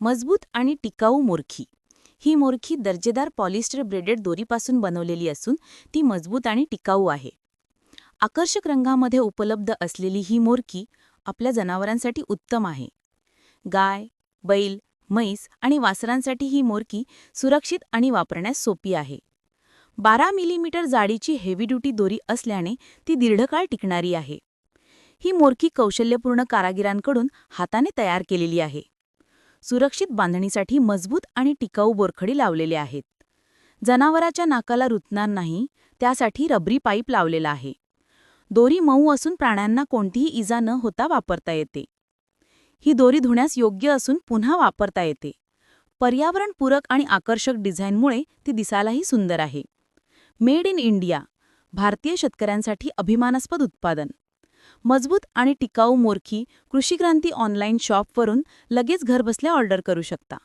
मजबूत आणि टिकाऊ मोरखी. ही मोरखी दर्जेदार पॉलिस्टर ब्रेडेड दोरीपासून बनवलेली असून ती मजबूत आणि टिकाऊ आहे. आकर्षक रंगामध्ये उपलब्ध असलेली ही मोरखी आपल्या जनावरांसाठी उत्तम आहे. गाय बैल म्हैस आणि वासरांसाठी ही मोरकी सुरक्षित आणि वापरण्यास सोपी आहे. बारा मिलीमीटर जाडीची हेवी ड्युटी दोरी असल्याने ती दीर्घकाळ टिकणारी आहे. ही मोरकी कौशल्यपूर्ण कारागिरांकडून हाताने तयार केलेली आहे. सुरक्षित बांधणीसाठी मजबूत आणि टिकाऊ बोरखडी लावलेले आहेत. जनावराच्या नाकाला रुतणार नाही त्यासाठी रबरी पाईप लावलेला आहे. दोरी मऊ असून प्राण्यांना कोणतीही इजा न होता वापरता येते. ही दोरी धुण्यास योग्य असून पुन्हा वापरता येते. पर्यावरणपूरक आणि आकर्षक डिझाईनमुळे ती दिसायलाही सुंदर आहे. मेड इन इंडिया भारतीय शेतकऱ्यांसाठी अभिमानास्पद उत्पादन. मजबूत आणि टिकाऊ मोरखी कृषी क्रांती ऑनलाईन शॉपवरून लगेच घरबसल्या ऑर्डर करू शकता.